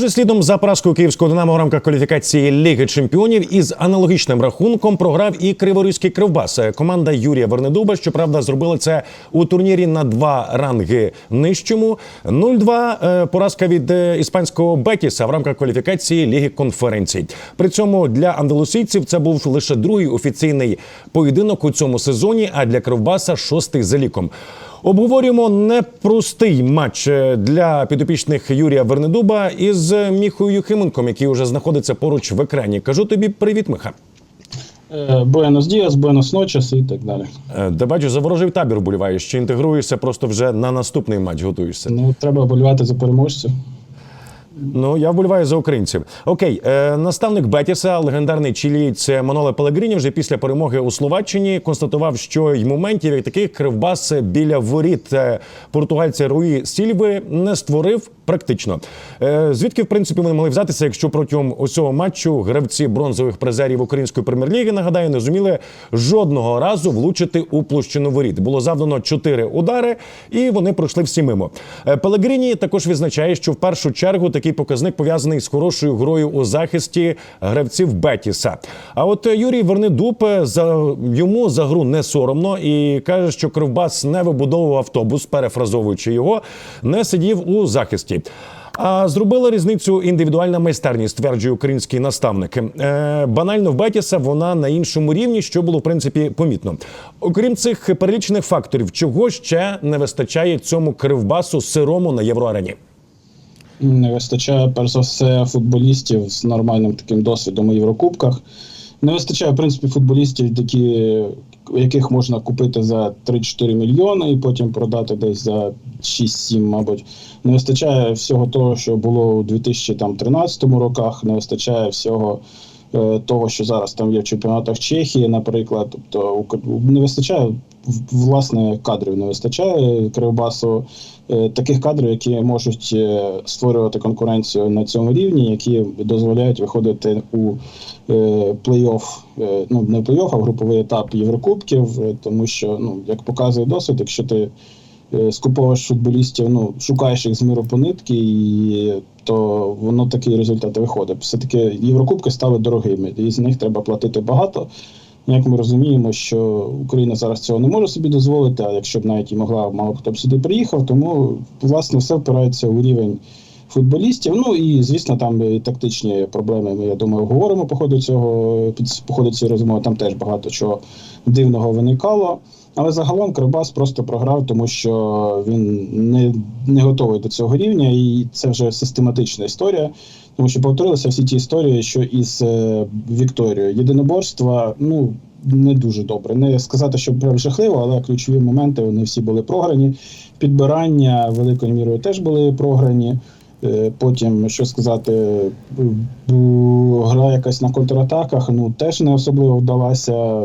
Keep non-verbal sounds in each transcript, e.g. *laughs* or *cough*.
Вже слідом за поразкою київського динамо в рамках кваліфікації Ліги Чемпіонів із аналогічним рахунком програв і Криворізький Кривбас. Команда Юрія Вернедуба, щоправда, зробила це у турнірі на два ранги нижчому. 0-2 е, поразка від е, іспанського Бетіса в рамках кваліфікації Ліги конференцій. При цьому для андалусійців це був лише другий офіційний поєдинок у цьому сезоні. А для Кривбаса шостий за ліком. Обговорюємо непростий матч е, для підопічних Юрія Вернедуба із Міхою Юхименком, який уже знаходиться поруч в екрані. Кажу тобі привіт, Миха. Е, Буенос Діас, Буенос Ночес і так далі. Де бачу, за ворожий табір боліваєш, чи інтегруєшся просто вже на наступний матч готуєшся. Ну, треба вболівати за переможців. Ну, я вболіваю за українців. Окей, е, наставник Бетіса, легендарний чилієць Маноле Пелегріні, вже після перемоги у Словаччині констатував, що й моментів як таких кривбас біля воріт е, португальця Руї Сільви не створив практично. Е, звідки, в принципі, вони могли взятися, якщо протягом усього матчу гравці бронзових призерів української прем'єр-ліги, нагадаю, не зуміли жодного разу влучити у площину воріт. Було завдано чотири удари, і вони пройшли всі мимо. Е, Пелегріні також відзначає, що в першу чергу такий показник пов'язаний з хорошою грою у захисті гравців Бетіса. А от Юрій Вернедуб е, за йому за гру не соромно і каже, що Кривбас не вибудовував автобус, перефразовуючи його, не сидів у захисті. А зробила різницю індивідуальна майстерність, стверджує український наставник. Е, банально в Бетіса вона на іншому рівні, що було в принципі помітно. Окрім цих перелічених факторів, чого ще не вистачає цьому кривбасу сирому на євроарені? Не вистачає, перш за все, футболістів з нормальним таким досвідом у Єврокубках. Не вистачає, в принципі, футболістів, які, яких можна купити за 3-4 мільйони і потім продати десь за 6-7, мабуть. Не вистачає всього того, що було у 2013 роках, не вистачає всього е, того, що зараз там є в чемпіонатах Чехії, наприклад. Тобто не вистачає власне кадрів, не вистачає Кривбасу таких кадрів, які можуть е, створювати конкуренцію на цьому рівні, які дозволяють виходити у е, плей-офф, е, ну не плей-офф, а груповий етап Єврокубків, е, тому що ну як показує досвід, якщо ти е, скуповуєш футболістів, ну шукаєш їх з міру по нитки, і то воно такий результат виходить. Все таки Єврокубки стали дорогими, і з них треба платити багато. Як ми розуміємо, що Україна зараз цього не може собі дозволити, а якщо б навіть і могла, мало хто б сюди приїхав, тому власне все впирається у рівень футболістів. Ну і звісно, там і тактичні проблеми. Ми я думаю, говоримо по ходу цього по ходу цієї розмови. Там теж багато чого дивного виникало. Але загалом Кривбас просто програв, тому що він не, не готовий до цього рівня, і це вже систематична історія. Тому що повторилися всі ті історії, що із е, Вікторією. Єдиноборства, ну не дуже добре. Не сказати, що прям жахливо, але ключові моменти вони всі були програні. Підбирання великою мірою теж були програні. Е, Потім, що сказати, гра якась на контратаках, ну теж не особливо вдалася.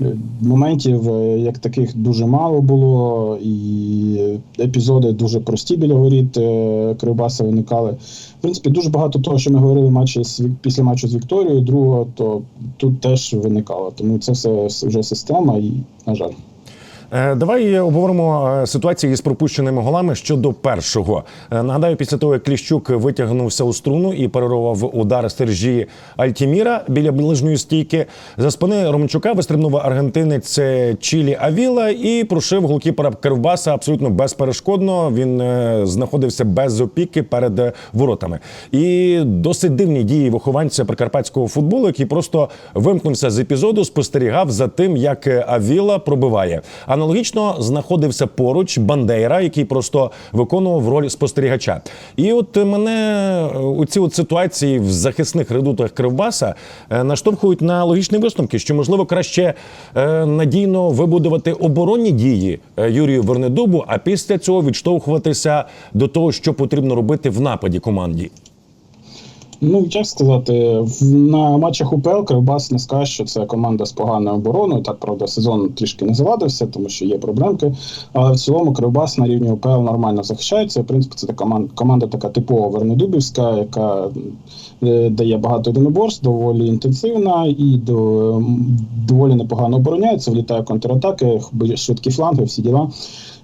Е, Моментів е, як таких дуже мало було, і епізоди дуже прості біля воріт е, Кривбаса виникали. В принципі, дуже багато того, що ми говорили матчі після матчу з Вікторією, другого, то тут теж виникало. Тому це все вже система, і, на жаль. Е, Давай обговоримо е, ситуацію із пропущеними голами щодо першого. Е, Нагадаю, після того, як Кліщук витягнувся у струну і перервав удар Сержі Альтіміра біля ближньої стійки, за спини Романчука вистрибнув аргентинець Чілі Авіла і прошив голкіпера Кривбаса абсолютно безперешкодно. Він знаходився без опіки перед воротами. І досить дивні дії вихованця прикарпатського футболу, який просто вимкнувся з епізоду, спостерігав за тим, як Авіла пробиває. Аналогічно знаходився поруч Бандейра, який просто виконував роль спостерігача. І от мене е, у ці от ситуації в захисних редутах Кривбаса е, наштовхують на логічні висновки, що можливо краще е, надійно вибудувати оборонні дії Юрію Вернедубу, а після цього відштовхуватися до того, що потрібно робити в нападі команді. Ну, як сказати, на матчах УПЛ Кривбас не скаже, що це команда з поганою обороною. Так, правда, сезон трішки не завадився, тому що є проблемки. Але в цілому Кривбас на рівні УПЛ нормально захищається. В принципі, це команда, команда така типова Вернодубівська, яка е, дає багато єдиноборств, доволі інтенсивна і до, доволі непогано обороняється, влітає контратаки, швидкі фланги, всі діла.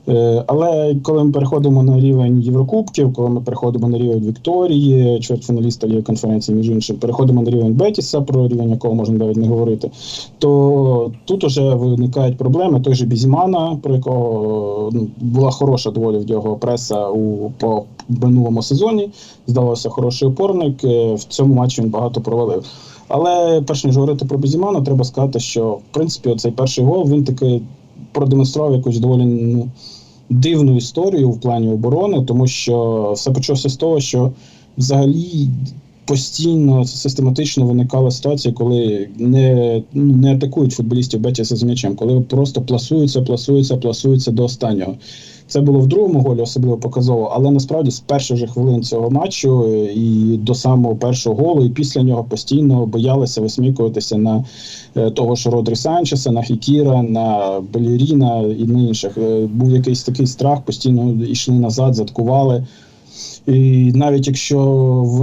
Е, Але коли ми переходимо на рівень Єврокубків, коли ми переходимо на рівень Вікторії, чвертьфіналіста Ліги конференції, між іншим, переходимо на рівень Бетіса, про рівень якого можна навіть не говорити, то тут вже виникають проблеми. Той же Бізімана, про якого ну, була хороша доволі в нього преса у по минулому сезоні. Здавалося, хороший опорник. Е, В цьому матчі він багато провалив. Але перш ніж говорити про Бізімана, треба сказати, що в принципі оцей перший гол він таки продемонстрував якусь доволі ну, дивну історію в плані оборони, тому що все почалося з того, що взагалі постійно систематично виникала ситуація, коли не, ну, не атакують футболістів Бетіса з м'ячем, коли просто пласуються, пласуються, пласуються до останнього. Це було в другому голі, особливо показово, але насправді з перших же хвилин цього матчу е, і до самого першого голу, і після нього постійно боялися висмікуватися на е, того ж Родрі Санчеса, на Фікіра, на Беліріна і на інших. Е, Був якийсь такий страх, постійно йшли назад, заткували. І навіть якщо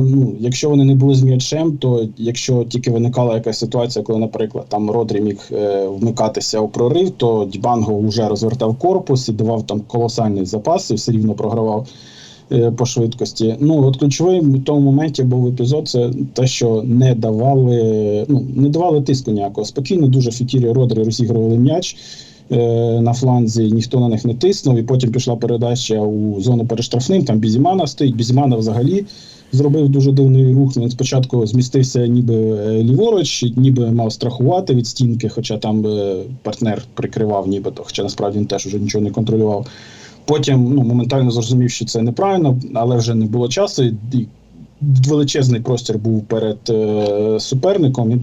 ну, якщо вони не були з м'ячем, то якщо тільки виникала якась ситуація, коли, наприклад, там Родрі міг е, вмикатися у прорив, то Дібанго вже розвертав корпус і давав там колосальний запас і все рівно програвав е, по швидкості. Ну от ключовий в тому моменті був епізод, це те, що не давали, ну не давали тиску ніякого. Спокійно дуже Фікірі Родрі розігрували м'яч. Е, На фланзі ніхто на них не тиснув, і потім пішла передача у зону перештрафним. Там Бізімана стоїть. Бізімана взагалі зробив дуже дивний рух. Він спочатку змістився ніби е, ліворуч, ніби мав страхувати від стінки, хоча там е, партнер прикривав, нібито, хоча насправді він теж уже нічого не контролював. Потім ну, моментально зрозумів, що це неправильно, але вже не було часу. І величезний простір був перед е, суперником. І,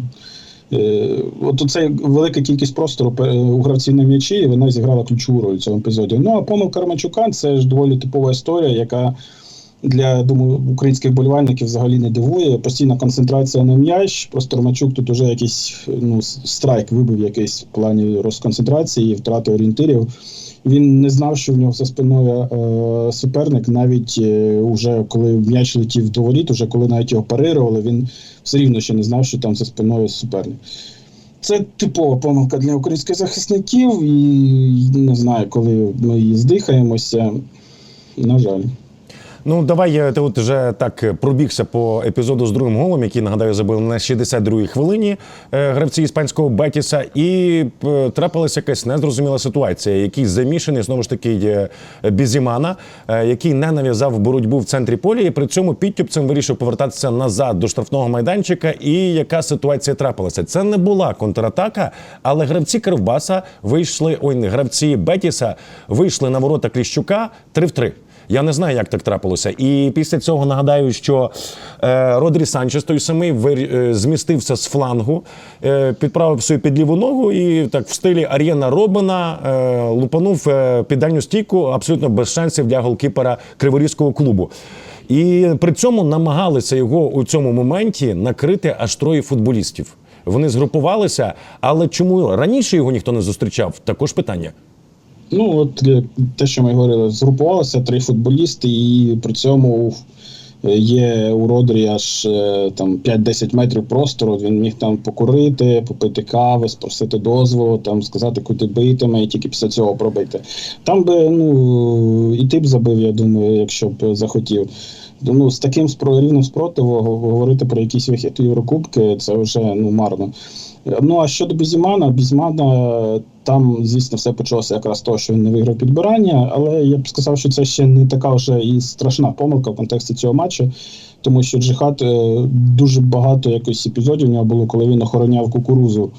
от це велика кількість простору у гравців на м'ячі, і вона зіграла ключову роль в цьому епізоді. Ну а помилка Романчука це ж доволі типова історія, яка для думаю, українських болівальників взагалі не дивує. Постійна концентрація на м'яч. Просто Романчук тут уже якийсь ну, страйк вибив якийсь в плані розконцентрації, втрати орієнтирів. Він не знав, що в нього за спиною е, суперник, навіть е, уже коли м'яч летів до воріт, уже коли навіть його парирували, він все рівно ще не знав, що там за спиною суперник. Це типова помилка для українських захисників, і не знаю, коли ми її здихаємося. На жаль. Ну, давай ти от вже так е, пробігся по епізоду з другим голом, який нагадаю забили на 62-й хвилині е, гравці іспанського Бетіса, і е, трапилася якась незрозуміла ситуація. Який замішаний знову ж таки Бізімана, який не нав'язав боротьбу в центрі поля, і при цьому підтюпцем вирішив повертатися назад до штрафного майданчика. І яка ситуація трапилася? Це не була контратака, але гравці Кривбаса вийшли. Ой, гравці Бетіса вийшли на ворота Кліщука 3 в 3. Я не знаю, як так трапилося. І після цього нагадаю, що е, Родрі Санчес той самий вир- е, змістився з флангу, е, підправив собі під ліву ногу і так в стилі Ар'єна Робина е, лупанув е, під стійку абсолютно без шансів для голкіпера Криворізького клубу. І при цьому намагалися його у цьому моменті накрити аж троє футболістів. Вони згрупувалися, але чому раніше його ніхто не зустрічав? Також питання. Ну, от е, те, що ми говорили, згрупувалося три футболісти, і при цьому е, є у Родрі аж е, там 5-10 метрів простору. Він міг там покурити, попити кави, спросити дозволу, там сказати, куди битиме, і тільки після цього пробити. Там би ну і ти б забив, я думаю, якщо б захотів. Ну, з таким рівнем спротиву говорити про якісь вихід Єврокубки, це вже ну марно. Ну а щодо Бізімана, Бізімана там, звісно, все почалося якраз того, що він не виграв підбирання, але я б сказав, що це ще не така вже і страшна помилка в контексті цього матчу, тому що Джихад е, дуже багато якось епізодів у нього було, коли він охороняв кукурузу.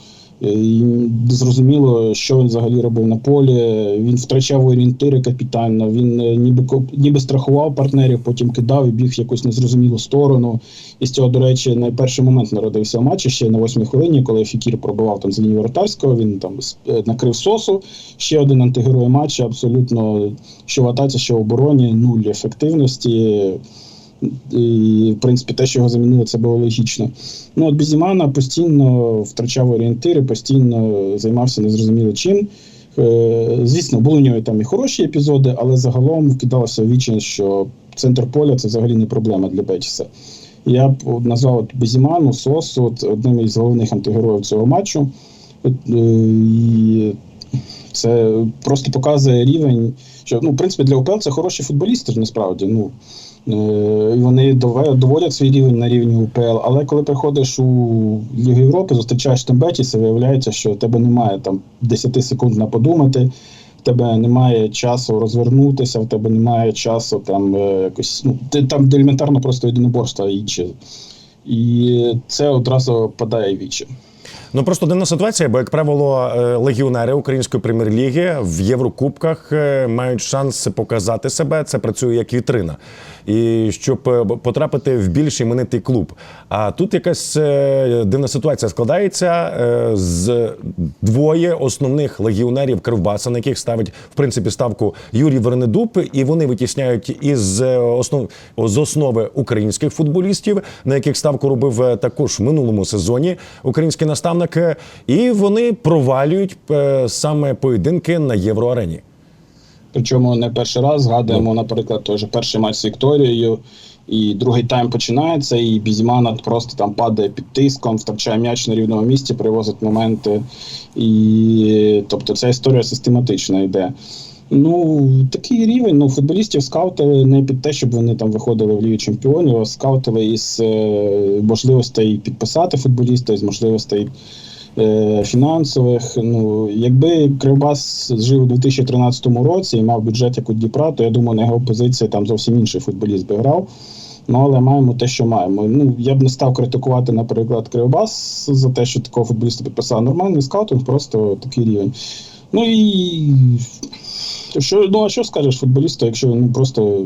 Е, І зрозуміло, що він взагалі робив на полі. Він втрачав орієнтири капітально. Він е, ніби ніби страхував партнерів, потім кидав і біг в якусь незрозумілу сторону. І з цього, до речі, найперший момент народився в матчі ще на восьмій хвилині, коли Фікір пробивав там з лінії воротарського. Він там е, накрив сосу. Ще один антигерой матчу. Абсолютно що в атаці, що в обороні, нуль ефективності. І, в принципі, те, що його замінили, це було логічно. Ну, от Бізімана постійно втрачав орієнтири, постійно займався незрозуміло чим. Е, Звісно, були у нього там і хороші епізоди, але загалом вкидалося в що центр поля це взагалі не проблема для Бетіса. Я б назвав от Безіману, Сосу от одним із головних антигероїв цього матчу. От, е, і це просто показує рівень, що ну, в принципі для УПЛ це хороші футболісти насправді. Ну, і вони доводять свій рівень на рівні УПЛ, але коли приходиш у Лігу Європи, зустрічаєш там Бетіса, виявляється, що в тебе немає там 10 секунд на подумати, в тебе немає часу розвернутися, в тебе немає часу там е, якось. Ну, ти, там елементарно просто єдиноборства інші. І це одразу падає в вічі. Ну просто дивна ситуація, бо як правило, е, легіонери української прем'єр-ліги в Єврокубках е, мають шанс показати себе. Це працює як вітрина. І щоб е, потрапити в більш іменитий клуб. А тут якась дивна ситуація складається з двоє основних легіонерів Кривбаса, на яких ставить в принципі ставку Юрій Вернедуб, і вони витісняють із основ з основи українських футболістів, на яких ставку робив також в минулому сезоні український наставник. е, І вони провалюють е, саме поєдинки на євроарені. Причому не перший раз згадуємо, наприклад, той же перший матч з Вікторією, і другий тайм починається, і Бізімана просто там падає під тиском, втрачає м'яч на рівному місці, привозить моменти. І тобто ця історія систематично йде. Ну, такий рівень. Ну, футболістів скаутили не під те, щоб вони там виходили в Лігу Чемпіонів, а скаутили із е, можливостей підписати футболіста, із можливостей е, фінансових. Ну, якби Кривбас жив у 2013 році і мав бюджет як у Дніпра, то я думаю, на його позиції там зовсім інший футболіст би грав. Ну, але маємо те, що маємо. Ну, я б не став критикувати, наприклад, Кривбас за те, що такого футболіста підписав. Нормальний скаутинг, просто такий рівень. Ну і що, ну, а що скажеш футболісту, якщо ну, просто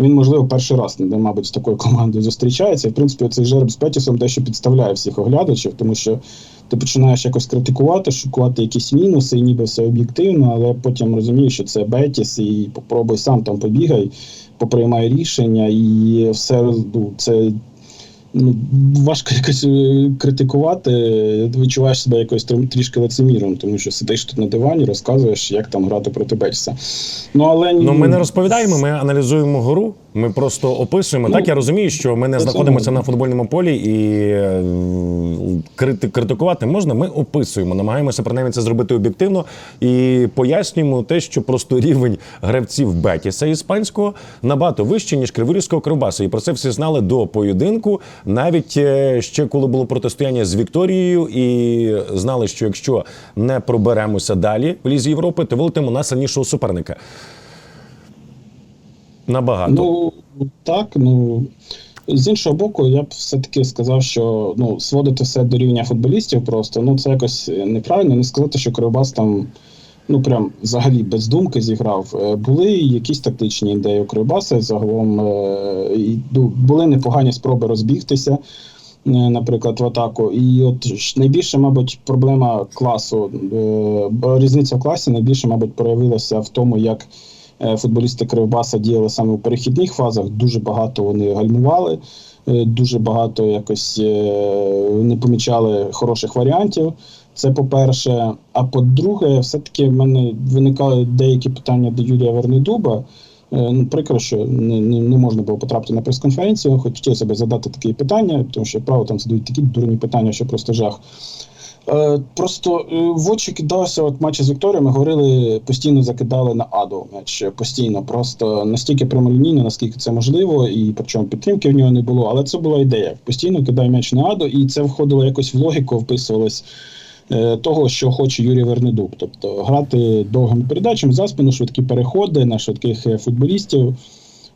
він, можливо, перший раз, ну, мабуть, з такою командою зустрічається. І, в принципі, цей жереб з Петісом дещо підставляє всіх оглядачів, тому що ти починаєш якось критикувати, шукати якісь мінуси, і ніби все об'єктивно, але потім розумієш, що це Бетіс, і попробуй сам там побігай, поприймай рішення, і все ну, це. Ну, важко *laughs* якось е, критикувати, відчуваєш себе якось трішки лицеміром, тому що сидиш тут на дивані, розказуєш, як там грати проти Бетіса. Ну, але Ну, ми не розповідаємо, ми аналізуємо гру. Ми просто описуємо. Ну, так я розумію, що ми не знаходимося на футбольному полі і е, крити- критикувати можна. Ми описуємо, намагаємося принаймні це зробити об'єктивно і пояснюємо те, що просто рівень гравців Бетіса іспанського набагато вищий, ніж Криворізького Кривбаса. І про це всі знали до поєдинку, навіть е, ще коли було протистояння з Вікторією, і знали, що якщо не проберемося далі в Лізі Європи, то вилетимо на сильнішого суперника. Набагато. Ну так, ну з іншого боку, я б все-таки сказав, що ну, сводити все до рівня футболістів просто ну це якось неправильно. Не сказати, що Кривбас там ну прям взагалі без думки зіграв. Е, Були якісь тактичні ідеї у Кривбаса загалом е, ну, були непогані спроби розбігтися. е, Наприклад, в атаку, і от найбільше, мабуть, проблема класу, різниця в класі найбільше, мабуть, проявилася в тому, як футболісти Кривбаса діяли саме у перехідних фазах. Дуже багато вони гальмували, е, дуже багато якось е, не помічали хороших варіантів. Це по-перше. А по-друге, все-таки в мене виникали деякі питання до Юрія Вернедуба. Е, Ну, прикро, що не, не, не можна було потрапити на прес-конференцію. Хотілося б задати такі питання, тому що право там задають такі дурні питання, що просто жах. Е, просто е, в очі кидалося от матчі з Вікторією, ми говорили, постійно закидали на аду м'яч. Постійно, просто настільки прямолінійно, наскільки це можливо, і причому підтримки в нього не було. Але це була ідея. Постійно кидає м'яч на аду, і це входило якось в логіку, вписувалось е, того, що хоче Юрій Вернедуб. Тобто грати довгими передачами за спину, швидкі переходи на швидких е, футболістів.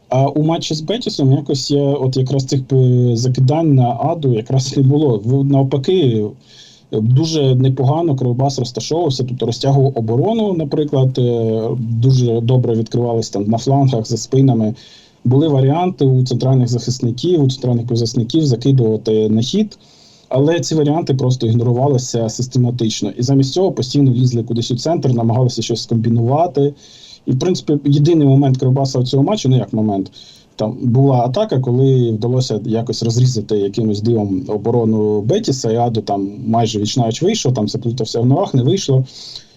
А у матчі з Бетісом якось я, от якраз цих е, закидань на аду якраз не було. Навпаки, е, дуже непогано Кривбас розташовувався, тут розтягував оборону, наприклад, е, дуже добре відкривались там на флангах за спинами. Були варіанти у центральних захисників, у центральних півзахисників закидувати на хід. Але ці варіанти просто ігнорувалися систематично. І замість цього постійно лізли кудись у центр, намагалися щось скомбінувати. І, в принципі, єдиний момент Кривбаса у цього матчу, ну як момент, там була атака, коли вдалося якось розрізати якимось дивом оборону Бетіса, Адо там майже вічнавіч вийшов, там заплутався в ногах, не вийшло.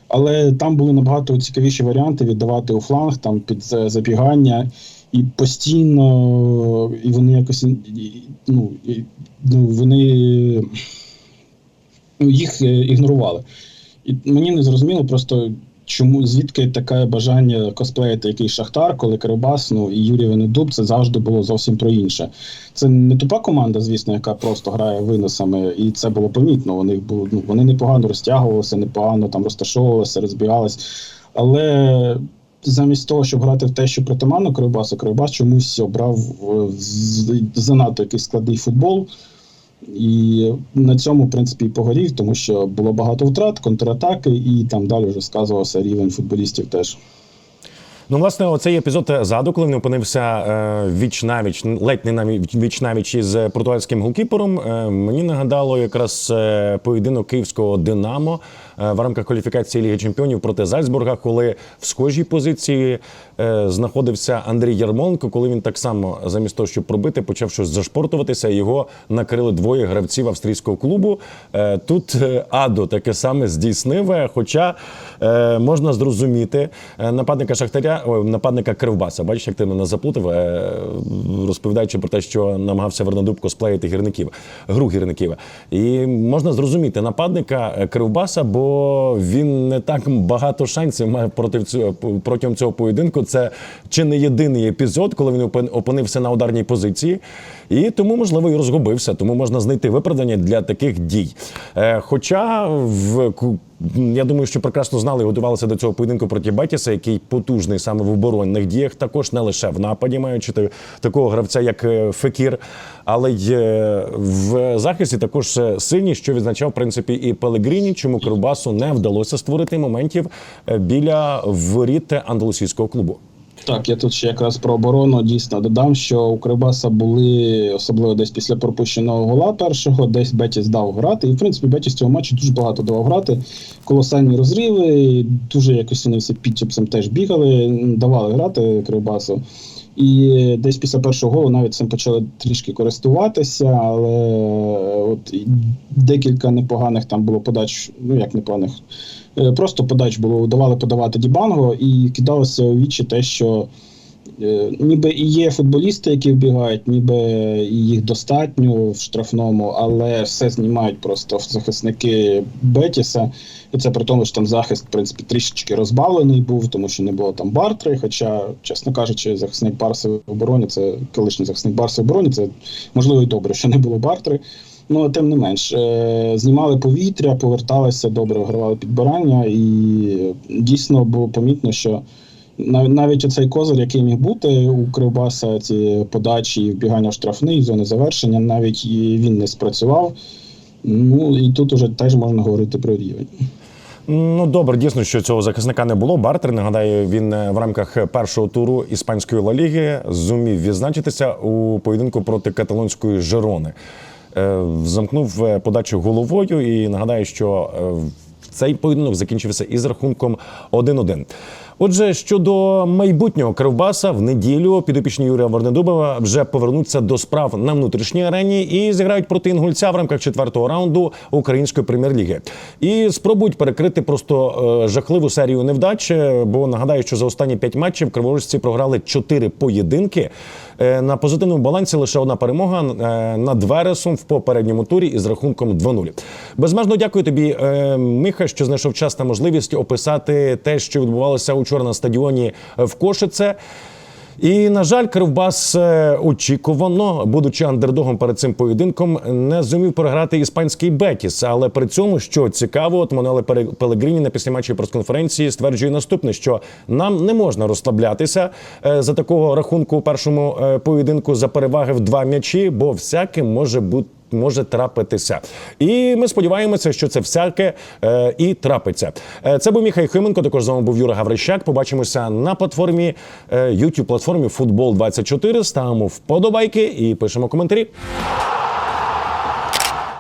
Але там були набагато цікавіші варіанти віддавати у фланг там під забігання, і постійно і вони якось ну, і, ну, вони ну, їх е, ігнорували. І мені не зрозуміло просто. Чому звідки таке бажання косплеїти якийсь шахтар, коли Кирибас, ну і Юрій Венедуб, це завжди було зовсім про інше. Це не тупа команда, звісно, яка просто грає виносами, і це було помітно. Вони було ну, вони непогано розтягувалися, непогано там розташовувалися, розбігались. Але замість того, щоб грати в те, що притаманно Кривбасу, Кривбас чомусь обрав е, занадто якийсь складний футбол. І на цьому, в принципі, і погорів, тому що було багато втрат, контратаки, і там далі вже сказувався рівень футболістів теж. Ну, власне, оцей епізод ззаду, коли він опинився е, віч навіч, ледь не навіч, віч навіч із португальським голкіпером, е, мені нагадало якраз е, поєдинок київського Динамо в рамках кваліфікації Ліги Чемпіонів проти Зальцбурга, коли в схожій позиції е, знаходився Андрій Ярмоленко, коли він так само замість того, щоб пробити, почав щось зашпортуватися. Його накрили двоє гравців австрійського клубу. Е, Тут е, Адо таке саме здійснив. е, Хоча е, можна зрозуміти е, нападника Шахтаря, ой, нападника Кривбаса. Бачиш, як ти мене заплутав, е, розповідаючи про те, що намагався Вернадуб косплеїти гірників, гру гірників. І можна зрозуміти нападника е, Кривбаса, бо він не так багато шансів має проти цього протягом цього поєдинку. Це чи не єдиний епізод, коли він опин- опинився на ударній позиції. І тому, можливо, і розгубився. Тому можна знайти виправдання для таких дій. Е, Хоча в я думаю, що прекрасно знали і готувалися до цього поєдинку проти Бетіса, який потужний саме в оборонних діях, також не лише в нападі, маючи такого гравця, як е, Фекір, але й е, в захисті також сильні, що відзначав в принципі і Пелегріні, чому Кривбасу не вдалося створити моментів біля воріт андалусійського клубу. Так, я тут ще якраз про оборону дійсно додам, що у Кривбаса були, особливо десь після пропущеного гола першого, десь Бетіс дав грати. І в принципі Бетіс цього матчу дуже багато давав грати. Колосальні розриви, дуже якось вони всі підчіпсом теж бігали, давали грати Кривбасу. І десь після першого голу навіть цим почали трішки користуватися, але от декілька непоганих там було подач, ну як непоганих, е, просто подач було, давали подавати Дібанго, і кидалося у вічі те, що е, ніби і є футболісти, які вбігають, ніби їх достатньо в штрафному, але все знімають просто захисники Бетіса. І це при тому, що там захист, в принципі, трішечки розбавлений був, тому що не було там Бартри. Хоча, чесно кажучи, захисник Барси в обороні, це колишній захисник Барси в обороні, це можливо і добре, що не було Бартри. Ну, тим не менш, е, знімали повітря, поверталися добре, вигравали підбирання, і дійсно було помітно, що нав- навіть оцей козир, який міг бути у Кривбаса, ці подачі, вбігання в штрафний, зони завершення, навіть він не спрацював. Ну і тут уже теж можна говорити про рівень. Ну добре, дійсно, що цього захисника не було. Бартер нагадаю, він е, в рамках першого туру іспанської Ла Ліги зумів відзначитися у поєдинку проти каталонської Жерони. Е, Замкнув е, подачу головою і нагадаю, що цей поєдинок закінчився із рахунком 1-1. Отже, щодо майбутнього Кривбаса, в неділю підопічні Юрія Вернедубова вже повернуться до справ на внутрішній арені і зіграють проти інгульця в рамках четвертого раунду української прем'єр-ліги. І спробують перекрити просто е, жахливу серію невдач. е, Бо нагадаю, що за останні п'ять матчів криворожці програли чотири поєдинки. Е, На позитивному балансі лише одна перемога над Вересом в попередньому турі із рахунком 2-0. Безмежно дякую тобі, Миха, що знайшов час та можливість описати те, що відбувалося учора на стадіоні в Кошице. І на жаль, Кривбас е, очікувано, будучи андердогом перед цим поєдинком, не зумів програти іспанський Бетіс. Але при цьому, що цікаво, от Мануеле Пелегріні на післяматчій прес-конференції стверджує наступне: що нам не можна розслаблятися е, за такого рахунку у першому е, поєдинку за переваги в два м'ячі, бо всяке може бути. Може трапитися, і ми сподіваємося, що це всяке е, і трапиться. Е, це був Міхай Хименко. Також з вами був Юра Гаврищак. Побачимося на платформі е, youtube платформі Футбол 24 Ставимо вподобайки і пишемо коментарі.